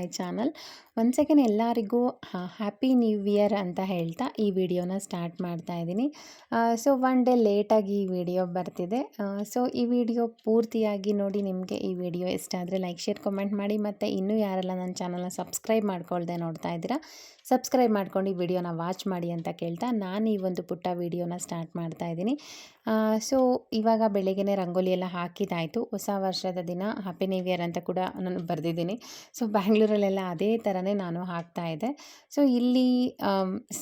My channel. ಒಂದು second ಎಲ್ಲರಿಗೂ happy new year ಅಂತ ಹೇಳ್ತಾ ಈ ವಿಡಿಯೋನ ಸ್ಟಾರ್ಟ್ ಮಾಡ್ತಾ ಇದ್ದೀನಿ. ಸೊ ಒನ್ ಡೇ ಲೇಟಾಗಿ ಈ ವಿಡಿಯೋ ಬರ್ತಿದೆ. ಸೊ ಈ ವಿಡಿಯೋ ಪೂರ್ತಿಯಾಗಿ ನೋಡಿ ನಿಮಗೆ ಈ ವಿಡಿಯೋ ಇಷ್ಟ ಆದರೆ ಲೈಕ್ ಶೇರ್ ಕಮೆಂಟ್ ಮಾಡಿ ಮತ್ತು ಇನ್ನೂ ಯಾರೆಲ್ಲ ನನ್ನ ಚಾನಲ್ನ ಸಬ್ಸ್ಕ್ರೈಬ್ ಮಾಡ್ಕೊಳ್ದೆ ನೋಡ್ತಾ ಇದ್ದೀರಾ ಸಬ್ಸ್ಕ್ರೈಬ್ ಮಾಡ್ಕೊಂಡು ಈ ವಿಡಿಯೋನ ವಾಚ್ ಮಾಡಿ ಅಂತ ಕೇಳ್ತಾ ನಾನು ಈ ಒಂದು ಪುಟ್ಟ ವಿಡಿಯೋನ ಸ್ಟಾರ್ಟ್ ಮಾಡ್ತಾ ಇದ್ದೀನಿ. ಸೊ ಇವಾಗ ಬೆಳಗ್ಗೆನೇ ರಂಗೋಲಿ ಎಲ್ಲ ಹಾಕಿದ್ದಾಯಿತು ಹೊಸ ವರ್ಷದ ದಿನ ಹ್ಯಾಪಿ ನ್ಯೂ ಇಯರ್ ಅಂತ ಕೂಡ ನಾನು ಬರೆದಿದ್ದೀನಿ. ಸೊ ಬ್ಯಾಂಗ್ಳೂರಲ್ಲೆಲ್ಲ ಅದೇ ಥರನೇ ನಾನು ಹಾಕ್ತಾ ಇದ್ದೆ. ಸೊ ಇಲ್ಲಿ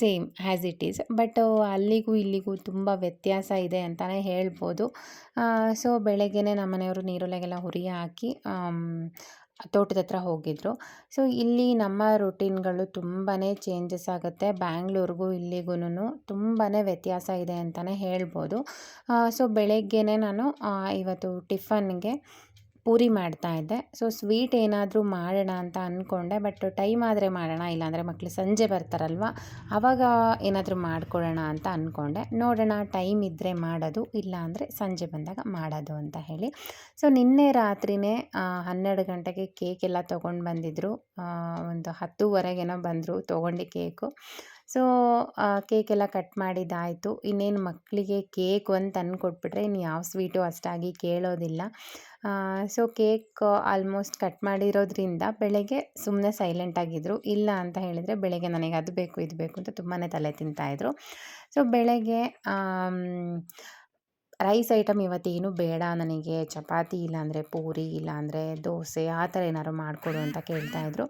same as it is but ಅಲ್ಲಿಗೂ ಇಲ್ಲಿಗೂ ತುಂಬ ವ್ಯತ್ಯಾಸ ಇದೆ ಅಂತಲೇ ಹೇಳ್ಬೋದು. ಸೊ ಬೆಳಗ್ಗೆನೇ ನಮ್ಮ ಮನೆಯವರು ನೀರೊಳಗೆಲ್ಲ ಹುರಿ ಹಾಕಿ ತೋಟದ ಹತ್ರ ಹೋಗಿದ್ದರು ಸೊ ಇಲ್ಲಿ ನಮ್ಮ ರೊಟೀನ್ಗಳು ತುಂಬಾ ಚೇಂಜಸ್ ಆಗುತ್ತೆ. ಬ್ಯಾಂಗ್ಳೂರಿಗೂ ಇಲ್ಲಿಗೂ ತುಂಬಾ ವ್ಯತ್ಯಾಸ ಇದೆ ಅಂತಲೇ ಹೇಳ್ಬೋದು. ಸೊ ಬೆಳಗ್ಗೆನೇ ನಾನು ಇವತ್ತು ಟಿಫನ್ಗೆ ಪೂರಿ ಮಾಡ್ತಾ ಇದ್ದೆ. ಸೊ ಸ್ವೀಟ್ ಏನಾದರೂ ಮಾಡೋಣ ಅಂತ ಅಂದ್ಕೊಂಡೆ ಬಟ್ ಟೈಮ್ ಆದರೆ ಮಾಡೋಣ, ಇಲ್ಲಾಂದರೆ ಮಕ್ಕಳು ಸಂಜೆ ಬರ್ತಾರಲ್ವ ಆವಾಗ ಏನಾದರೂ ಮಾಡ್ಕೊಳ್ಳೋಣ ಅಂತ ಅಂದ್ಕೊಂಡೆ ನೋಡೋಣ ಟೈಮ್ ಇದ್ದರೆ ಮಾಡೋದು ಇಲ್ಲ ಅಂದರೆ ಸಂಜೆ ಬಂದಾಗ ಮಾಡೋದು ಅಂತ ಹೇಳಿ. ಸೊ ನಿನ್ನೆ ರಾತ್ರಿಯೇ ಹನ್ನೆರಡು ಗಂಟೆಗೆ ಕೇಕ್ ಎಲ್ಲ ತೊಗೊಂಡು ಬಂದಿದ್ದರು ಒಂದು ಹತ್ತುವರೆಗೇನೋ ಬಂದರು ತೊಗೊಂಡು ಕೇಕು ಸೊ ಕೇಕೆಲ್ಲ ಕಟ್ ಮಾಡಿದ್ದಾಯಿತು. ಇನ್ನೇನು ಮಕ್ಕಳಿಗೆ ಕೇಕ್ ಒಂದು ತಂದು ಕೊಟ್ಬಿಟ್ರೆ ಇನ್ನು ಯಾವ ಸ್ವೀಟು ಅಷ್ಟಾಗಿ ಕೇಳೋದಿಲ್ಲ. ಸೊ, ಕೇಕ್ ಆಲ್ಮೋಸ್ಟ್ ಕಟ್ ಮಾಡಿರೋದ್ರಿಂದ ಬೆಳಗ್ಗೆ ಸುಮ್ಮನೆ ಸೈಲೆಂಟಾಗಿದ್ದರು ಇಲ್ಲ ಅಂತ ಹೇಳಿದರೆ ಬೆಳಗ್ಗೆ ನನಗೆ ಅದು ಬೇಕು, ಇದು ಬೇಕು ಅಂತ ತುಂಬಾ ತಲೆ ತಿಂತಾಯಿದ್ರು. ಸೊ, ಬೆಳಗ್ಗೆ ರೈಸ್ ಐಟಮ್ ಇವತ್ತೇನು ಬೇಡ ನನಗೆ. ಚಪಾತಿ ಇಲ್ಲಾಂದರೆ ಪೂರಿ, ಇಲ್ಲಾಂದರೆ ದೋಸೆ, ಆ ಥರ ಏನಾದ್ರು ಮಾಡಿಕೊಡು ಅಂತ ಕೇಳ್ತಾಯಿದ್ರು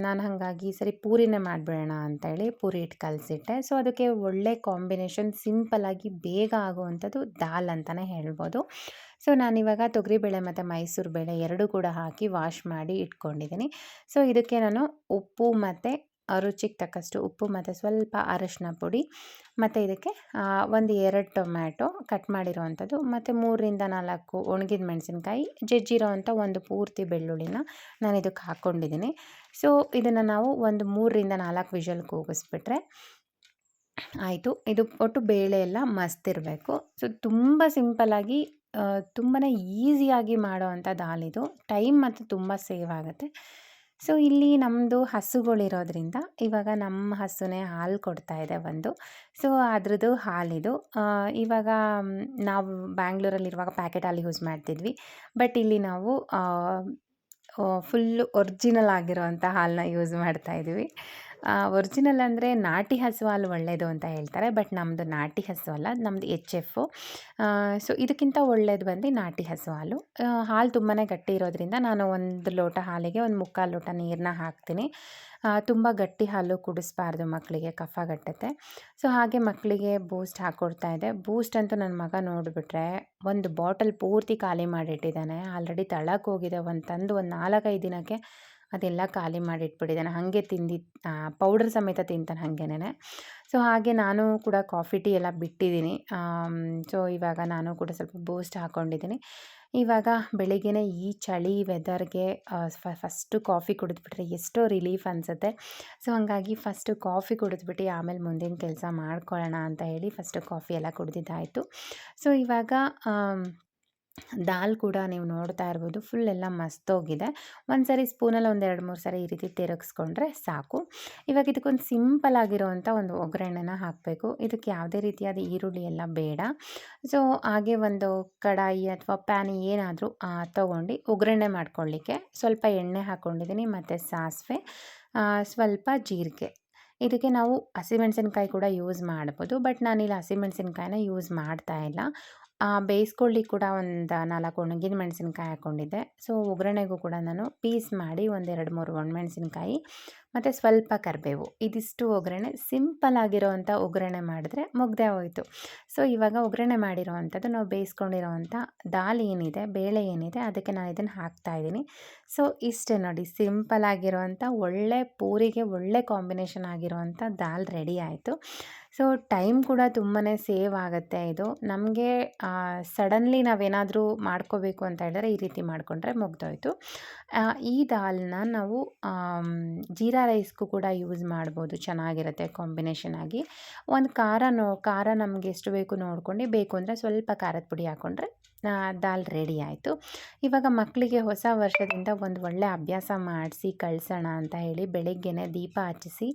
ನಾನು ಹಾಗಾಗಿ ಸರಿ ಪೂರಿನೇ ಮಾಡಿಬಿಡೋಣ ಅಂತೇಳಿ ಪೂರಿ ಇಟ್ಟು ಕಲಸಿಟ್ಟೆ. ಸೊ, ಅದಕ್ಕೆ ಒಳ್ಳೆ ಕಾಂಬಿನೇಷನ್ ಸಿಂಪಲ್ಲಾಗಿ ಬೇಗ ಆಗುವಂಥದ್ದು ದಾಲ್ ಅಂತಲೇ ಹೇಳ್ಬೋದು. ಸೊ, ನಾನಿವಾಗ ತೊಗರಿಬೇಳೆ ಮತ್ತು ಮೈಸೂರು ಬೇಳೆ ಎರಡೂ ಕೂಡ ಹಾಕಿ ವಾಶ್ ಮಾಡಿ ಇಟ್ಕೊಂಡಿದ್ದೀನಿ. ಸೊ, ಇದಕ್ಕೆ ನಾನು ಉಪ್ಪು ಮತ್ತು ರುಚಿಗೆ ತಕ್ಕಷ್ಟು ಉಪ್ಪು ಮತ್ತು ಸ್ವಲ್ಪ ಅರಶಿನ ಪುಡಿ ಮತ್ತು ಇದಕ್ಕೆ ಒಂದು ಎರಡು ಟೊಮ್ಯಾಟೊ ಕಟ್ ಮಾಡಿರೋವಂಥದ್ದು ಮತ್ತು ಮೂರರಿಂದ ನಾಲ್ಕು ಒಣಗಿದ ಮೆಣಸಿನ್ಕಾಯಿ ಜಜ್ಜಿರೋ ಅಂಥ ಒಂದು ಪೂರ್ತಿ ಬೆಳ್ಳುಳ್ಳಿನ ನಾನು ಇದಕ್ಕೆ ಹಾಕ್ಕೊಂಡಿದ್ದೀನಿ ಸೊ ಇದನ್ನು ನಾವು ಒಂದು ಮೂರರಿಂದ ನಾಲ್ಕು ವಿಷಲ್ ಕೂಗಿಸ್ಬಿಟ್ರೆ ಆಯಿತು. ಇದು ಒಟ್ಟು ಬೇಳೆ ಎಲ್ಲ ಮಸ್ತಿರಬೇಕು ಸೊ ತುಂಬ ಸಿಂಪಲ್ಲಾಗಿ ತುಂಬಾ ಈಸಿಯಾಗಿ ಮಾಡೋ ಅಂಥ ದಾಲ್ ಇದು. ಟೈಮ್ ಮತ್ತು ತುಂಬ ಸೇವ್ ಆಗುತ್ತೆ. ಸೊ, ಇಲ್ಲಿ ನಮ್ಮದು ಹಸುಗಳಿರೋದ್ರಿಂದ ಇವಾಗ ನಮ್ಮ ಹಸುನೇ ಹಾಲು ಕೊಡ್ತಾ ಇದೆ ಒಂದು ಸೊ, ಅದ್ರದ್ದು ಹಾಲಿದು. ಇವಾಗ ನಾವು ಬ್ಯಾಂಗ್ಳೂರಲ್ಲಿರುವಾಗ ಪ್ಯಾಕೆಟ್ ಯೂಸ್ ಮಾಡ್ತಿದ್ವಿ. ಬಟ್ ಇಲ್ಲಿ ನಾವು ಫುಲ್ಲು ಒರ್ಜಿನಲ್ ಆಗಿರೋವಂಥ ಹಾಲನ್ನ ಯೂಸ್ ಮಾಡ್ತಾ ಇದ್ದೀವಿ. ಒರ್ಜಿನಲ್ ಅಂದರೆ ನಾಟಿ ಹಸು ಹಾಲು ಒಳ್ಳೆಯದು ಅಂತ ಹೇಳ್ತಾರೆ ಬಟ್ ನಮ್ಮದು ನಾಟಿ ಹಸು ಅಲ್ಲ ನಮ್ಮದು ಎಚ್ ಎಫು ಸೊ ಇದಕ್ಕಿಂತ ಒಳ್ಳೇದು ಬಂದು ನಾಟಿ ಹಸು ಹಾಲು. ಹಾಲು ತುಂಬಾ ಗಟ್ಟಿ ಇರೋದ್ರಿಂದ ನಾನು ಒಂದು ಲೋಟ ಹಾಲಿಗೆ ಒಂದು ಮುಕ್ಕಾಲು ಲೋಟ ನೀರನ್ನ ಹಾಕ್ತೀನಿ. ತುಂಬ ಗಟ್ಟಿ ಹಾಲು ಕುಡಿಸ್ಬಾರ್ದು ಮಕ್ಕಳಿಗೆ ಕಫ ಗಟ್ಟುತ್ತೆ. ಸೊ ಹಾಗೆ ಮಕ್ಕಳಿಗೆ ಬೂಸ್ಟ್ ಹಾಕ್ಕೊಡ್ತಾ ಇದೆ ಬೂಸ್ಟ್ ಅಂತೂ ನನ್ನ ಮಗ ನೋಡಿಬಿಟ್ರೆ ಒಂದು ಬಾಟಲ್ ಪೂರ್ತಿ ಖಾಲಿ ಮಾಡಿಟ್ಟಿದ್ದಾನೆ. ಆಲ್ರೆಡಿ ತಳಕ್ಕೆ ಹೋಗಿದೆ, ಒಂದು ತಂದು ಒಂದು ನಾಲ್ಕೈದು ದಿನಕ್ಕೆ ಅದೆಲ್ಲ ಖಾಲಿ ಮಾಡಿಟ್ಬಿಟ್ಟಿದ್ದಾನೆ. ಹಾಗೆ ತಿಂದಿ ಪೌಡರ್ ಸಮೇತ ತಿಂತಾನೆ ಹಾಗೇನೆ ಸೊ, ಹಾಗೆ ನಾನು ಕೂಡ ಕಾಫಿ, ಟೀ ಎಲ್ಲ ಬಿಟ್ಟಿದ್ದೀನಿ. ಸೊ, ಇವಾಗ ನಾನು ಕೂಡ ಸ್ವಲ್ಪ ಬೂಸ್ಟ್ ಹಾಕ್ಕೊಂಡಿದ್ದೀನಿ ಇವಾಗ ಬೆಳಿಗ್ಗೆ ಈ ಚಳಿ ವೆದರ್ಗೆ ಫಸ್ಟು ಕಾಫಿ ಕುಡಿದ್ಬಿಟ್ರೆ ಎಷ್ಟೋ ರಿಲೀಫ್ ಅನಿಸುತ್ತೆ. ಸೊ, ಹಾಗಾಗಿ ಫಸ್ಟು ಕಾಫಿ ಕುಡಿದ್ಬಿಟ್ಟು ಆಮೇಲೆ ಮುಂದಿನ ಕೆಲಸ ಮಾಡ್ಕೊಳ್ಳೋಣ ಅಂತ ಹೇಳಿ ಫಸ್ಟು ಕಾಫಿ ಎಲ್ಲ ಕುಡಿದಿದ್ದಾಯಿತು. ಸೊ, ಇವಾಗ ದಾಲ್ ಕೂಡ ನೀವು ನೋಡ್ತಾ ಇರ್ಬೋದು. ಫುಲ್ ಎಲ್ಲ ಮಸ್ತೋಗಿದೆ ಒಂದು ಸರಿ ಸ್ಪೂನಲ್ಲಿ ಒಂದು ಎರಡು ಮೂರು ಸರಿ ಈ ರೀತಿ ತಿರುಗಿಸ್ಕೊಂಡ್ರೆ ಸಾಕು. ಇವಾಗ ಇದಕ್ಕೊಂದು ಸಿಂಪಲ್ ಆಗಿರೋವಂಥ ಒಂದು ಒಗ್ಗರಣೆನ ಹಾಕಬೇಕು. ಇದಕ್ಕೆ ಯಾವುದೇ ರೀತಿಯಾದ ಈರುಳ್ಳಿ ಎಲ್ಲ ಬೇಡ. ಸೊ ಹಾಗೆ ಒಂದು ಕಡಾಯಿ ಅಥವಾ ಪ್ಯಾನ್ ಏನಾದರೂ ತೊಗೊಂಡು ಒಗ್ಗರಣೆ ಮಾಡ್ಕೊಳ್ಳಿಕ್ಕೆ. ಸ್ವಲ್ಪ ಎಣ್ಣೆ ಹಾಕ್ಕೊಂಡಿದ್ದೀನಿ ಮತ್ತು ಸಾಸಿವೆ ಸ್ವಲ್ಪ ಜೀರಿಗೆ. ಇದಕ್ಕೆ ನಾವು ಹಸಿಮೆಣಸಿನ್ಕಾಯಿ ಕೂಡ ಯೂಸ್ ಮಾಡ್ಬೋದು. ಬಟ್ ನಾನಿಲ್ಲಿ ಹಸಿಮೆಣಸಿನ್ಕಾಯಿನ ಯೂಸ್ ಮಾಡ್ತಾ ಇಲ್ಲ. ಬೇಯಿಸ್ಕೊಳ್ಳಿಕ್ಕೆ ಕೂಡ ಒಂದು ನಾಲ್ಕು ಒಣಗಿದ ಮೆಣಸಿನ್ಕಾಯಿ ಹಾಕ್ಕೊಂಡಿದ್ದೆ ಸೊ ಒಗ್ಗರಣೆಗೂ ಕೂಡ ನಾನು ಪೀಸ್ ಮಾಡಿ ಒಂದೆರಡು ಮೂರು ಒಣಮೆಣಸಿನ್ಕಾಯಿ ಮತ್ತು ಸ್ವಲ್ಪ ಕರಿಬೇವು. ಇದಿಷ್ಟು ಒಗ್ಗರಣೆ ಸಿಂಪಲ್ ಆಗಿರೋವಂಥ ಒಗ್ಗರಣೆ ಮಾಡಿದ್ರೆ ಮುಗ್ದೇ ಹೋಯಿತು. ಸೊ, ಇವಾಗ ಒಗ್ಗರಣೆ ಮಾಡಿರೋ ಅಂಥದ್ದು ನಾವು ಬೇಯಿಸ್ಕೊಂಡಿರೋವಂಥ ದಾಲ್ ಏನಿದೆ, ಬೇಳೆ ಏನಿದೆ, ಅದಕ್ಕೆ ನಾನು ಇದನ್ನು ಹಾಕ್ತಾಯಿದ್ದೀನಿ ಸೊ, ಇಷ್ಟೇ ನೋಡಿ, ಸಿಂಪಲ್ ಆಗಿರೋವಂಥ ಒಳ್ಳೆ, ಪೂರಿಗೆ ಒಳ್ಳೆ ಕಾಂಬಿನೇಷನ್ ಆಗಿರೋವಂಥ ದಾಲ್ ರೆಡಿ ಆಯಿತು. ಸೊ ಟೈಮ್ ಕೂಡ ತುಂಬಾ ಸೇವ್ ಆಗುತ್ತೆ ಇದು. ನಮಗೆ ಸಡನ್ಲಿ ನಾವೇನಾದರೂ ಮಾಡ್ಕೋಬೇಕು ಅಂತ ಹೇಳಿದ್ರೆ ಈ ರೀತಿ ಮಾಡಿಕೊಂಡ್ರೆ ಮುಗ್ದೋಯ್ತು. ಈ ದಾಲ್ನ ನಾವು ಜೀರಾ ರೈಸ್ಗೂ ಕೂಡ ಯೂಸ್ ಮಾಡ್ಬೋದು. ಚೆನ್ನಾಗಿರುತ್ತೆ ಕಾಂಬಿನೇಷನ್ ಆಗಿ. ಒಂದು ಖಾರ ನೋ ಖಾರ ನಮಗೆ ಎಷ್ಟು ಬೇಕು ನೋಡ್ಕೊಂಡು, ಬೇಕು ಅಂದರೆ ಸ್ವಲ್ಪ ಖಾರದ ಪುಡಿ ಹಾಕ್ಕೊಂಡ್ರೆ ದಾಲ್ ರೆಡಿ ಆಯಿತು. ಇವಾಗ ಮಕ್ಕಳಿಗೆ ಹೊಸ ವರ್ಷದಿಂದ ಒಂದು ಒಳ್ಳೆ ಅಭ್ಯಾಸ ಮಾಡಿಸಿ, ಕಳಿಸೋಣ ಅಂತ ಹೇಳಿ ಬೆಳಿಗ್ಗೆನೆ ದೀಪ ಹಚ್ಚಿಸಿ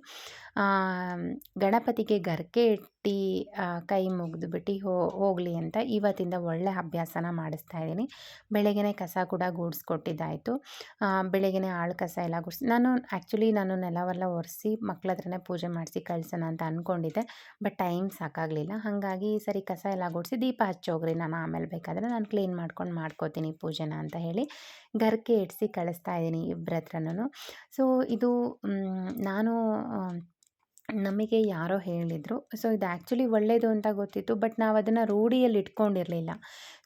ಗಣಪತಿಗೆ ಗರ್ಕೆ ಇಟ್ಟು ಕೈ ಮುಗಿದುಬಿಟ್ಟು ಹೋ, ಹೋಗಲಿ ಅಂತ ಇವತ್ತಿಂದ ಒಳ್ಳೆ ಅಭ್ಯಾಸನ ಮಾಡಿಸ್ತಾ ಇದ್ದೀನಿ. ಬೆಳಗ್ಗೆ ಕಸ ಕೂಡ ಗೂಡಿಸ್ಕೊಟ್ಟಿದ್ದಾಯಿತು. ಬೆಳಗ್ಗೆ ಆಳು ಕಸ ಎಲ್ಲ ಗುಡಿಸಿ, ನಾನು ಆ್ಯಕ್ಚುಲಿ ನಾನು ನೆಲವೆಲ್ಲ ಒರೆಸಿ ಮಕ್ಳ ಹತ್ರನೇ ಪೂಜೆ ಮಾಡಿಸಿ, ಕಳಿಸೋಣ ಅಂತ ಅಂದ್ಕೊಂಡಿದ್ದೆ ಬಟ್ ಟೈಮ್ ಸಾಕಾಗಲಿಲ್ಲ. ಹಾಗಾಗಿ ಸರಿ ಕಸ ಎಲ್ಲ ಗುಡಿಸಿ ದೀಪ ಹಚ್ಚೋಗ್ರಿ, ನಾನು ಆಮೇಲೆ ಬೇಕಾದರೆ ನಾನು ಕ್ಲೀನ್ ಮಾಡ್ಕೊಂಡು ಮಾಡ್ಕೋತೀನಿ ಪೂಜೆನ ಅಂತ ಹೇಳಿ ಗರ್ಕೆ ಇಡಿಸಿ ಕಳಿಸ್ತಾ ಇದ್ದೀನಿ ಇಬ್ಬರ ಹತ್ರನೂ ಸೊ ಇದು ನಾನು ನಮಗೆ ಯಾರೋ ಹೇಳಿದರು. ಸೊ ಇದು ಆ್ಯಕ್ಚುಲಿ ಒಳ್ಳೆಯದು ಅಂತ ಗೊತ್ತಿತ್ತು ಬಟ್ ನಾವು ಅದನ್ನು ರೂಢಿಯಲ್ಲಿ ಇಟ್ಕೊಂಡಿರಲಿಲ್ಲ.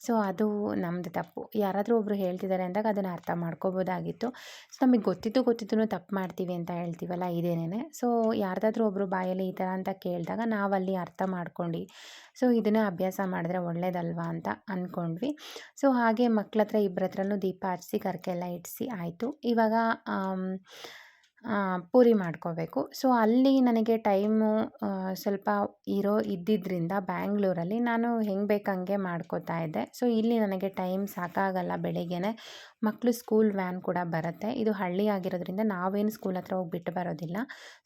ಸೊ ಅದು ನಮ್ಮದು ತಪ್ಪು. ಯಾರಾದರೂ ಒಬ್ಬರು ಹೇಳ್ತಿದ್ದಾರೆ ಅಂದಾಗ ಅದನ್ನು ಅರ್ಥ ಮಾಡ್ಕೋಬೋದಾಗಿತ್ತು. ಸೊ ನಮಗೆ ಗೊತ್ತಿದ್ದು ಗೊತ್ತಿದ್ದು ತಪ್ಪು ಮಾಡ್ತೀವಿ ಅಂತ ಹೇಳ್ತೀವಲ್ಲ ಇದೇನೇ ಸೊ ಯಾರ್ದಾದ್ರೂ ಒಬ್ಬರು ಬಾಯಲ್ಲಿ ಈ ಥರ ಅಂತ ಕೇಳಿದಾಗ ನಾವಲ್ಲಿ ಅರ್ಥ ಮಾಡ್ಕೊಂಡು. ಸೊ ಇದನ್ನು ಅಭ್ಯಾಸ ಮಾಡಿದ್ರೆ ಒಳ್ಳೇದಲ್ವಾ ಅಂತ ಅಂದ್ಕೊಂಡ್ವಿ ಸೊ ಹಾಗೆ ಮಕ್ಳ ಹತ್ರ ಇಬ್ಬರ ಹತ್ರನೂ ದೀಪ ಹಚ್ಚಿಸಿ ಕರ್ಕೆಲ್ಲ ಇಡಿಸಿ ಆಯಿತು. ಇವಾಗ ಪೂರಿ ಮಾಡ್ಕೋಬೇಕು. ಸೊ ಅಲ್ಲಿ ನನಗೆ ಟೈಮು ಸ್ವಲ್ಪ ಇರೋ ಇದ್ದಿದ್ದರಿಂದ ಬ್ಯಾಂಗ್ಳೂರಲ್ಲಿ ನಾನು ಹೆಂಗೆ ಬೇಕು ಹಂಗೆ ಮಾಡ್ಕೋತಾ ಇದ್ದೆ. ಸೊ ಇಲ್ಲಿ ನನಗೆ ಟೈಮ್ ಸಾಕಾಗಲ್ಲ ಬೆಳಿಗ್ಗೆನೆ. ಮಕ್ಕಳು ಸ್ಕೂಲ್ ವ್ಯಾನ್ ಕೂಡ ಬರುತ್ತೆ. ಇದು ಹಳ್ಳಿ ಆಗಿರೋದ್ರಿಂದ ನಾವೇನು ಸ್ಕೂಲ್ ಹತ್ರ ಹೋಗಿ ಬಿಟ್ಟು ಬರೋದಿಲ್ಲ.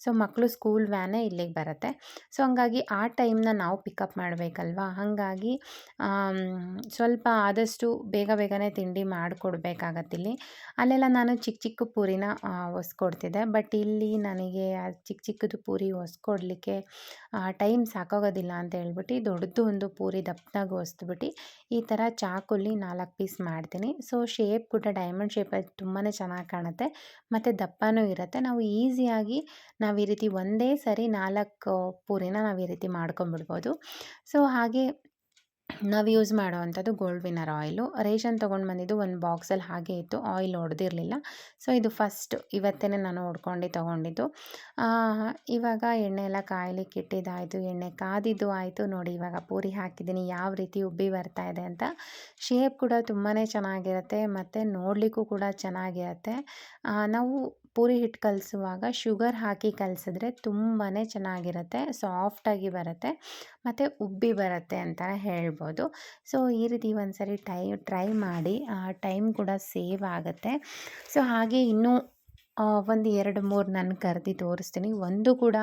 ಸೊ ಮಕ್ಕಳು ಸ್ಕೂಲ್ ವ್ಯಾನೇ ಇಲ್ಲಿಗೆ ಬರುತ್ತೆ. ಸೊ ಹಂಗಾಗಿ ಆ ಟೈಮ್ನ ನಾವು ಪಿಕಪ್ ಮಾಡಬೇಕಲ್ವಾ? ಹಾಗಾಗಿ ಸ್ವಲ್ಪ ಆದಷ್ಟು ಬೇಗ ಬೇಗನೆ ತಿಂಡಿ ಮಾಡಿಕೊಡ್ಬೇಕಾಗತ್ತಿಲ್ಲಿ ಅಲ್ಲೆಲ್ಲ ನಾನು ಚಿಕ್ಕ ಚಿಕ್ಕ ಪೂರಿನ ಹೊಸ್ಕೊಡ್ತಿದ್ದೆ ಬಟ್ ಇಲ್ಲಿ ನನಗೆ ಚಿಕ್ಕ ಚಿಕ್ಕದು ಪೂರಿ ಹೊಸ್ಕೊಡ್ಲಿಕ್ಕೆ ಟೈಮ್ ಸಾಕಾಗೋದಿಲ್ಲ ಅಂತ ಹೇಳ್ಬಿಟ್ಟು ದೊಡ್ಡದು ಒಂದು ಪೂರಿ ದಪ್ಪನಾಗಿ ಹೊಸ್ದ್ಬಿಟ್ಟು ಈ ಥರ ಚಾಕುಲಿ ನಾಲ್ಕು ಪೀಸ್ ಮಾಡ್ತೀನಿ. ಸೊ ಶೇಪ್ ಕೂಡ ಡೈಮಂಡ್ ಶೇಪಲ್ಲಿ ತುಂಬಾ ಚೆನ್ನಾಗಿ ಕಾಣುತ್ತೆ. ಮತ್ತು ದಪ್ಪನೂ ಇರುತ್ತೆ. ನಾವು ಈಸಿಯಾಗಿ ನಾವು ಈ ರೀತಿ ಒಂದೇ ಸರಿ ನಾಲ್ಕು ಪೂರಿನ ನಾವು ಈ ರೀತಿ ಮಾಡ್ಕೊಂಬಿಡ್ಬೋದು ಸೊ, ಹಾಗೆ ನಾವು ಯೂಸ್ ಮಾಡೋವಂಥದ್ದು ಗೋಲ್ಡ್ ವಿನ್ನರ್ ಆಯಿಲು ರೇಷನ್ ತೊಗೊಂಡು ಬಂದಿದ್ದು ಒಂದು ಬಾಕ್ಸಲ್ಲಿ ಹಾಗೆ ಇತ್ತು. ಆಯಿಲ್ ಹೊಡೆದಿರಲಿಲ್ಲ ಸೊ ಇದು ಫಸ್ಟ್ ಇವತ್ತೇ ನಾನು ಹೊಡ್ಕೊಂಡು ತೊಗೊಂಡಿದ್ದು. ಇವಾಗ ಎಣ್ಣೆ ಎಲ್ಲ ಕಾಯ್ಲಿಕ್ಕೆ ಇಟ್ಟಿದ್ದಾಯಿತು ಎಣ್ಣೆ ಕಾದಿದ್ದು ಆಯಿತು. ನೋಡಿ, ಇವಾಗ ಪೂರಿ ಹಾಕಿದ್ದೀನಿ. ಯಾವ ರೀತಿ ಉಬ್ಬಿ ಬರ್ತಾ ಇದೆ ಅಂತ. ಶೇಪ್ ಕೂಡ ತುಂಬಾ ಚೆನ್ನಾಗಿರುತ್ತೆ. ಮತ್ತು ನೋಡಲಿಕ್ಕೂ ಕೂಡ ಚೆನ್ನಾಗಿರುತ್ತೆ. ನಾವು ಪೂರಿ ಹಿಟ್ಟು ಕಲಿಸುವಾಗ ಶುಗರ್ ಹಾಕಿ ಕಲಸಿದ್ರೆ ತುಂಬಾ ಚೆನ್ನಾಗಿರುತ್ತೆ ಸಾಫ್ಟಾಗಿ ಬರುತ್ತೆ, ಮತ್ತು ಉಬ್ಬಿ ಬರುತ್ತೆ ಅಂತ ಹೇಳ್ಬೋದು. ಸೊ ಈ ರೀತಿ ಒಂದು ಸರಿ ಟೈ ಟ್ರೈ ಮಾಡಿ ಟೈಮ್ ಕೂಡ ಸೇವ್ ಆಗುತ್ತೆ. ಸೊ ಹಾಗೆ ಇನ್ನೂ ಒಂದು ಎರಡು, ಮೂರು ನಾನು ಕರೆದು ತೋರಿಸ್ತೀನಿ. ಒಂದು ಕೂಡ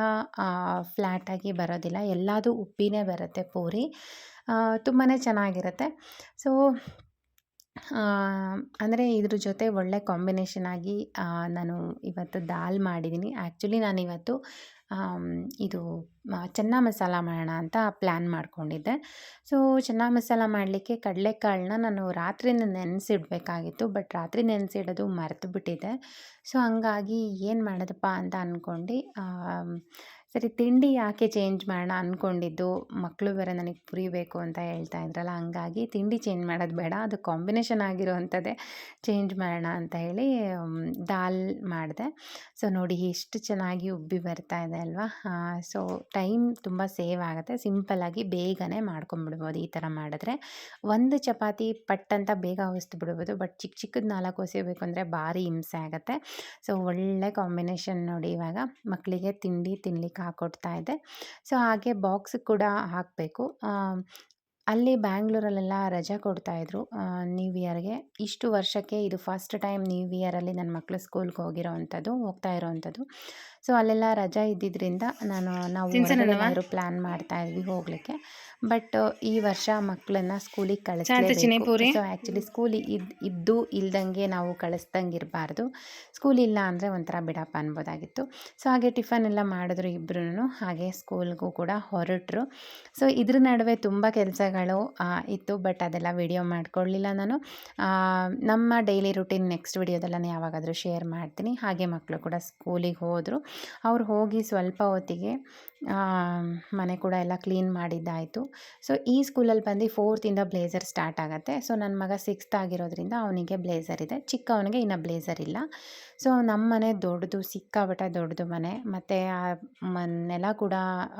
ಫ್ಲ್ಯಾಟಾಗಿ ಬರೋದಿಲ್ಲ. ಎಲ್ಲದೂ ಉಬ್ಬಿನೇ ಬರುತ್ತೆ ಪೂರಿ. ತುಂಬಾ ಚೆನ್ನಾಗಿರುತ್ತೆ. ಸೊ ಅಂದರೆ ಇದ್ರ ಜೊತೆ ಒಳ್ಳೆ ಕಾಂಬಿನೇಷನ್ ಆಗಿ ನಾನು ಇವತ್ತು ದಾಲ್ ಮಾಡಿದ್ದೀನಿ ಆ್ಯಕ್ಚುಲಿ ನಾನು ಇವತ್ತು ಇದು ಚೆನ್ನ ಮಸಾಲ ಮಾಡೋಣ ಅಂತ ಪ್ಲ್ಯಾನ್ ಮಾಡ್ಕೊಂಡಿದ್ದೆ. ಸೊ ಚೆನ್ನ ಮಸಾಲ ಮಾಡಲಿಕ್ಕೆ ಕಡಲೆಕಾಳನ್ನ ನಾನು ರಾತ್ರಿನೇ ನೆನೆಸಿಡ್ಬೇಕಾಗಿತ್ತು ಬಟ್ ರಾತ್ರಿ ನೆನೆಸಿಡೋದು ಮರೆತು ಬಿಟ್ಟಿದ್ದೆ ಸೊ ಹಂಗಾಗಿ ಏನು ಮಾಡೋದಪ್ಪ ಅಂತ ಅಂದ್ಕೊಂಡು ಸರಿ, ತಿಂಡಿ ಯಾಕೆ ಚೇಂಜ್ ಮಾಡೋಣ ಅಂದ್ಕೊಂಡಿದ್ದು ಮಕ್ಕಳು ಬೇರೆ ನನಗೆ ಪುರಿ ಬೇಕು ಅಂತ ಹೇಳ್ತಾ ಇದ್ರಲ್ಲ, ಹಂಗಾಗಿ ತಿಂಡಿ ಚೇಂಜ್ ಮಾಡೋದು ಬೇಡ. ಅದು ಕಾಂಬಿನೇಷನ್ ಆಗಿರೋವಂಥದ್ದೇ ಚೇಂಜ್ ಮಾಡೋಣ ಅಂತ ಹೇಳಿ ದಾಲ್ ಮಾಡಿದೆ. ಸೊ ನೋಡಿ ಎಷ್ಟು ಚೆನ್ನಾಗಿ ಉಬ್ಬಿ ಬರ್ತಾ ಇದೆ ಅಲ್ವಾ? ಸೊ ಟೈಮ್ ತುಂಬ ಸೇವ್ ಆಗುತ್ತೆ. ಸಿಂಪಲ್ಲಾಗಿ ಬೇಗನೆ ಮಾಡ್ಕೊಂಬಿಡ್ಬೋದು ಈ ಥರ ಮಾಡಿದ್ರೆ. ಒಂದು ಚಪಾತಿ ಪಟ್ ಅಂತ ಬೇಗ ಹೊಸ್ತು ಬಿಡ್ಬೋದು. ಬಟ್ ಚಿಕ್ಕ ಚಿಕ್ಕದು ನಾಲ್ಕು ಹೊಸಿಬೇಕು ಅಂದರೆ ಭಾರಿ ಹಿಂಸೆ ಆಗುತ್ತೆ. ಸೊ ಒಳ್ಳೆ ಕಾಂಬಿನೇಷನ್ ನೋಡಿ ಇವಾಗ ಮಕ್ಕಳಿಗೆ ತಿಂಡಿ ತಿನ್ಲಿಕ್ಕೆ ಹಾಕ್ಕೊಡ್ತಾ ಇದೆ. ಸೊ ಹಾಗೆ ಬಾಕ್ಸ್ ಕೂಡ ಹಾಕಬೇಕು. ಅಲ್ಲಿ ಬ್ಯಾಂಗ್ಳೂರಲ್ಲೆಲ್ಲ ರಜೆ ಕೊಡ್ತಾಯಿದ್ರು ನ್ಯೂ ಇಯರ್ಗೆ ಇಷ್ಟು ವರ್ಷಕ್ಕೆ ಇದು ಫಸ್ಟ್ ಟೈಮ್ ನ್ಯೂ ಇಯರಲ್ಲಿ ನನ್ನ ಮಕ್ಕಳು ಸ್ಕೂಲ್ಗೆ ಹೋಗಿರೋ ಅಂಥದ್ದು ಹೋಗ್ತಾ ಇರೋವಂಥದ್ದು ಸೊ ಅಲ್ಲೆಲ್ಲ ರಜಾ ಇದ್ದಿದ್ದರಿಂದ ನಾನು ನಾವು ಏನಾದರೂ ಪ್ಲ್ಯಾನ್ ಮಾಡ್ತಾ ಇದ್ವಿ ಹೋಗಲಿಕ್ಕೆ. ಬಟ್ ಈ ವರ್ಷ ಮಕ್ಕಳನ್ನ ಸ್ಕೂಲಿಗೆ ಕಳಿಸ್ಲೇಬೇಕು. ಸೊ ಆ್ಯಕ್ಚುಲಿ ಸ್ಕೂಲ್ ಇದ್ ಇದ್ದು ಇಲ್ದಂಗೆ ನಾವು ಕಳಿಸ್ದಂಗೆ ಇರಬಾರ್ದು ಸ್ಕೂಲ್ ಇಲ್ಲ ಅಂದರೆ ಒಂಥರ ಬಿಡಪ್ಪ ಅನ್ಬೋದಾಗಿತ್ತು. ಸೊ ಹಾಗೆ ಟಿಫನ್ ಎಲ್ಲ ಮಾಡಿದ್ರು ಇಬ್ಬರೂ ಹಾಗೆ ಸ್ಕೂಲ್ಗೂ ಕೂಡ ಹೊರಟರು. ಸೊ ಇದ್ರ ನಡುವೆ ತುಂಬ ಕೆಲಸಗಳು ಇತ್ತು, ಬಟ್ ಅದೆಲ್ಲ ವಿಡಿಯೋ ಮಾಡ್ಕೊಳ್ಳಿಲ್ಲ ನಾನು. ನಮ್ಮ ಡೈಲಿ ರುಟೀನ್ ನೆಕ್ಸ್ಟ್ ವಿಡಿಯೋದೆಲ್ಲ ಯಾವಾಗಾದರೂ ಶೇರ್ ಮಾಡ್ತೀನಿ. ಹಾಗೆ ಮಕ್ಕಳು ಕೂಡ ಸ್ಕೂಲಿಗೆ ಹೋದರು. ಅವ್ರು ಹೋಗಿ ಸ್ವಲ್ಪ ಹೊತ್ತಿಗೆ ಮನೆ ಕೂಡ ಎಲ್ಲ ಕ್ಲೀನ್ ಮಾಡಿದ್ದಾಯಿತು. ಸೊ, ಈ ಸ್ಕೂಲಲ್ಲಿ ಬಂದು ಫೋರ್ತಿಂದ ಬ್ಲೇಸರ್ ಸ್ಟಾರ್ಟ್ ಆಗುತ್ತೆ. ಸೊ ನನ್ನ ಮಗ ಸಿಕ್ಸ್ತ್ ಆಗಿರೋದ್ರಿಂದ ಅವನಿಗೆ ಬ್ಲೇಸರ್ ಇದೆ. ಚಿಕ್ಕವನಿಗೆ ಇನ್ನೂ ಬ್ಲೇಸರ್ ಇಲ್ಲ. ಸೊ ನಮ್ಮ ಮನೆ ದೊಡ್ಡದು ಸಿಕ್ಕಾಪಟ್ಟೆ ದೊಡ್ಡದು ಮನೆ. ಮತ್ತು ಆ ಮನೆಲ್ಲ ಕೂಡ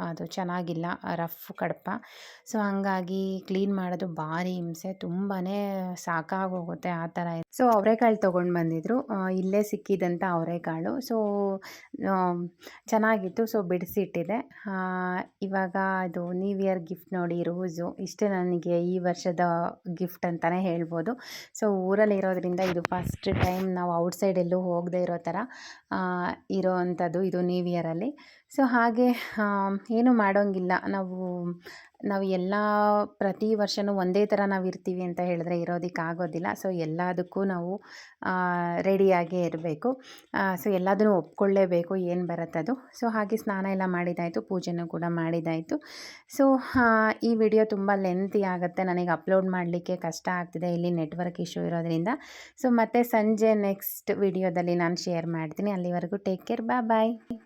ಅದು ಚೆನ್ನಾಗಿಲ್ಲ ರಫ್ ಕಡಪ. ಸೊ, ಹಂಗಾಗಿ ಕ್ಲೀನ್ ಮಾಡೋದು ಭಾರಿ ಹಿಂಸೆ. ತುಂಬಾ ಸಾಕಾಗೋಗುತ್ತೆ ಆ ಥರ ಸೊ, ಅವರೆಕಾಳು ತೊಗೊಂಡು ಬಂದಿದ್ರು. ಇಲ್ಲೇ ಸಿಕ್ಕಿದಂಥ ಅವರೆಕಾಳು. ಸೊ ಚೆನ್ನಾಗಿತ್ತು. ಸೊ, ಬಿಡಿಸಿಟ್ಟಿದ್ದೆ. Hi. ಇವಾಗ ಅದು ನ್ಯೂ ಇಯರ್ ಗಿಫ್ಟ್ ನೋಡಿ ರೋಸು ಇಷ್ಟೇ ನನಗೆ ಈ ವರ್ಷದ ಗಿಫ್ಟ್ ಅಂತಲೇ ಹೇಳ್ಬೋದು. ಸೊ ಊರಲ್ಲಿ ಇರೋದ್ರಿಂದ ಇದು ಫಸ್ಟ್ ಟೈಮ್ ನಾವು ಔಟ್ಸೈಡ್ ಎಲ್ಲೂ ಹೋಗದೇ ಇರೋ ಥರ ಇರೋ ಅಂಥದ್ದು ಇದು ನ್ಯೂ ಇಯರಲ್ಲಿ ಸೊ ಹಾಗೆ ಏನು ಮಾಡೋಂಗಿಲ್ಲ. ನಾವು ನಾವು ಎಲ್ಲ ಪ್ರತಿ ವರ್ಷವೂ ಒಂದೇ ಥರ ನಾವು ಇರ್ತೀವಿ ಅಂತ ಹೇಳಿದ್ರೆ ಇರೋದಕ್ಕೆ ಆಗೋದಿಲ್ಲ ಸೊ ಎಲ್ಲದಕ್ಕೂ ನಾವು ರೆಡಿಯಾಗೇ ಇರಬೇಕು. ಸೊ ಎಲ್ಲದನ್ನೂ ಒಪ್ಕೊಳ್ಳೇಬೇಕು, ಏನು ಬರುತ್ತದು. ಸೊ ಹಾಗೆ ಸ್ನಾನ ಎಲ್ಲ ಮಾಡಿದಾಯಿತು, ಪೂಜೆನೂ ಕೂಡ ಮಾಡಿದ್ದಾಯಿತು. ಸೊ ಈ ವಿಡಿಯೋ ತುಂಬ ಲೆಂತಿ ಆಗುತ್ತೆ. ನನಗೆ ಅಪ್ಲೋಡ್ ಮಾಡಲಿಕ್ಕೆ ಕಷ್ಟ ಆಗ್ತಿದೆ. ಇಲ್ಲಿ ನೆಟ್ವರ್ಕ್ ಇಶ್ಯೂ ಇರೋದ್ರಿಂದ. ಸೊ ಮತ್ತೆ ಸಂಜೆ ನೆಕ್ಸ್ಟ್ ವಿಡಿಯೋದಲ್ಲಿ ನಾನು ಶೇರ್ ಮಾಡ್ತೀನಿ. ಅಲ್ಲಿವರೆಗೂ ಟೇಕ್ ಕೇರ್ ಬಾ ಬಾಯ್